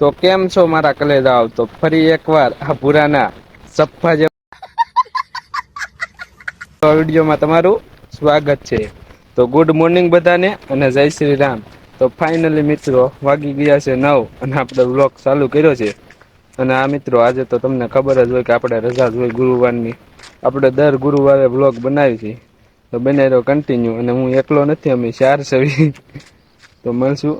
તો કેમ છો મારા કલેજાઓ? તો ફરી એકવાર આ પુરાના સફા જે વિડીયોમાં તમારું સ્વાગત છે. તો ગુડ મોર્નિંગ બધાને અને જય શ્રી રામ. તો ફાઇનલી મિત્રો વાગી ગયા છે નવ અને આપણે વ્લોગ ચાલુ કર્યો છે. અને આ મિત્રો આજે તો તમને ખબર જ હોય કે આપણે રજા જ હોય ગુરુવારની. આપણે દર ગુરુવારે વ્લોગ બનાવી છે. તો બનાવ્યો કન્ટિન્યુ અને હું એકલો નથી, અમે ચાર સવી તો મળશું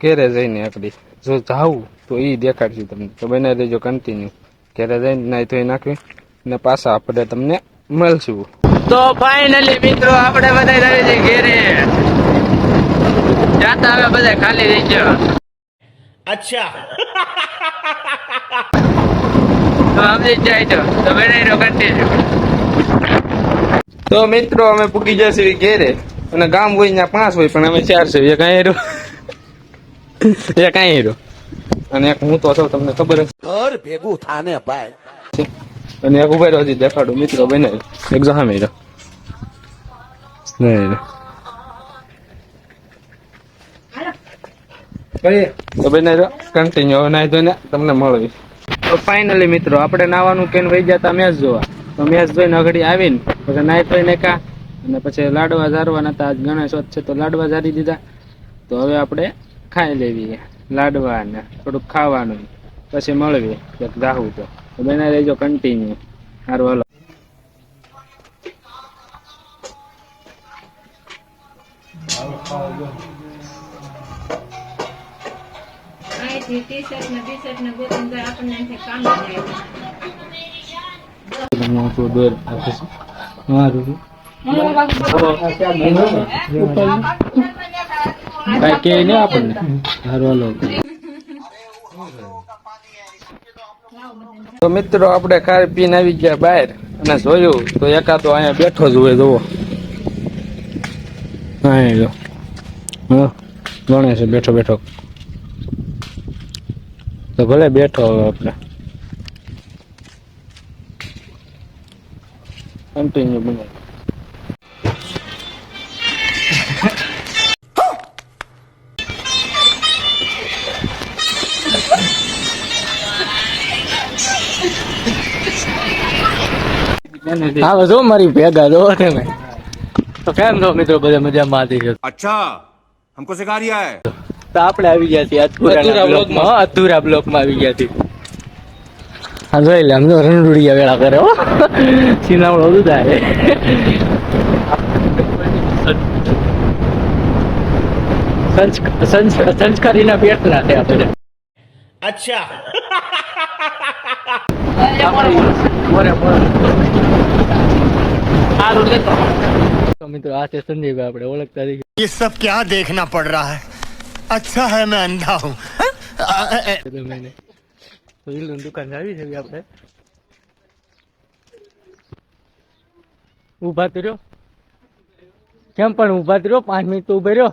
ઘેરે જઈને આપણી. જો જાવું તો એ દેખાડશે તમને. તો બને રહેજો કન્ટિન્યુ ક્યારે જઈને નાઈ ધોઈ નાખવી ને પાછા આપણે તમને મળશું. તો ફાઈનલી મિત્રો આપણે બધા રહી જઈએ ઘેરે. જાતા હવે બધા ખાલી રહી ગયો. અચ્છા. તો આપણે જાય તો. તમે નહીં કન્ટિન્યુ તો મિત્રો અમે પૂકી જશે ઘેરે. અને ગામ હોય ત્યાં પાંચ હોય પણ અમે ચાર છે કઈ અહીં રહ્યો એક અહીં અને એક હું તો છું તમને ખબર જ ઘર ભેગું થાને ભાઈ. અને એક ઊભા રહ્યો હજી દેખાડું મિત્રો બને. એક જો સામે રહ્યો નહીં તો રહ્યો કન્ટિન્યુ હવે નાહી ધોઈને તમને મળવી તો ફાઇનલી મિત્રો આપણે નાવાનું કેન વહી ગયા હતા મેચ જોવા. તો મેચ જોઈને અઘડી આવીને પછી નાહી ધોઈ નાખ્યા અને પછી લાડવા ઝારવાના હતા આજ ગણેશ છે તો લાડવા ઝારી દીધા. તો હવે આપણે ખાઈ લેવી લાડવા ને થોડુંક ખાવાનું પછી મળવી એક જાહું તો. બનાવી રહેજો કન્ટિન્યુ સારું હાલો. મારું. કઈ કે ને આપણને. સારું તો મિત્રો, આપણે કાર પીને આવી ગયા બહાર અને જોયું તો એકાદો અહીંયા બેઠો જ હોય જોવો અહીંયા જો. ગણે છે, બેઠો બેઠો. તો ભલે બેઠો હવે આપણે. કન્ટિન્યુ બનાવ હા જો મારી ભેગા જો તમે તો કેમ છો મિત્રો? બધા મજામાં હતી છે? અચ્છા હમકો સિખા રહ્યા હે તો આપણે આવી ગયા છીએ અધૂરા બ્લોકમાં. અધૂરા બ્લોકમાં આવી ગયા છીએ. હા જોઈ લે સમજો રણડુડિયા વેળા કરે હો. સીનામણો બધું થાય. આપણે. અચ્છા. તો મિત્રો આ છે સંજયભાઈ આપણે ઓળખતા થઈ ये सब क्या देखना पड़ रहा है अच्छा है मैं अंधा हूँ ગયા મહિને તો ઈલની દુકાન આવી છે આપણે ઊભા તો રહ્યો કેમ પણ ઊભા તો રહ્યો પાંચ મિનિટ તો ઊભા રહ્યો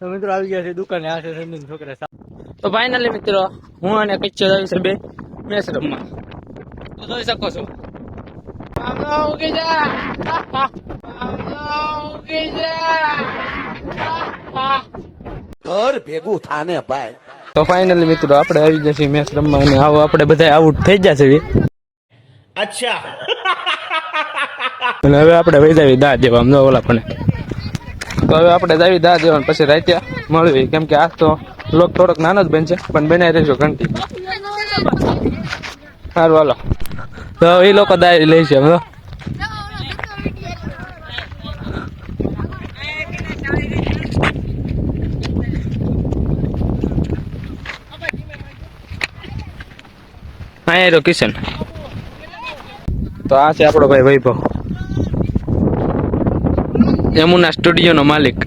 તો મિત્રો આવી ગયા છે દુકાને આ છે સંજયના છોકરા સા- તો ફાઇનલી મિત્રો હું અને કચ્છો આવી છે બે મેચ રમવા તો જોઈ શકો છો ઘર ભેગું થાને ભાઈ. તો ફાઇનલી મિત્રો આપણે આવી જશે મેચ રમવા અને આવો આપણે બધા આઉટ થઈ જશે અચ્છા. અને હવે આપણે વહી જાવી દા દેવા અમને ઓલા પણ. તો હવે આપણે જાવી દા દેવા પછી રાત્યા મળવી. કેમ કે આ તો લોક થોડોક નાનો જ બનશે પણ બનાવી રહેજો ઘંટી. સારું હાલો. તો એ લોકો દારી લે છે હવે અહીંયા કિશન. તો આ છે આપણો ભાઈ વૈભવ. યમુના સ્ટુડિયો નો માલિક.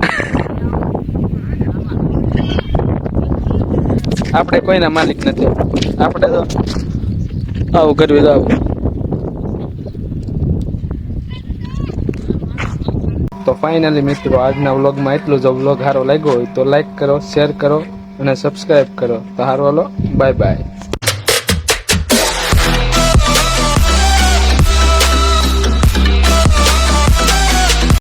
આપણે કોઈના માલિક નથી. આપણે તો આવું કરવી તો આવું. તો ફાઇનલી મિત્રો, આજના વ્લોગમાં એટલું જો. વ્લોગ સારો લાગ્યો હોય તો લાઈક કરો શેર કરો અને સબસ્ક્રાઈબ કરો. તો સારું હાલો બાય બાય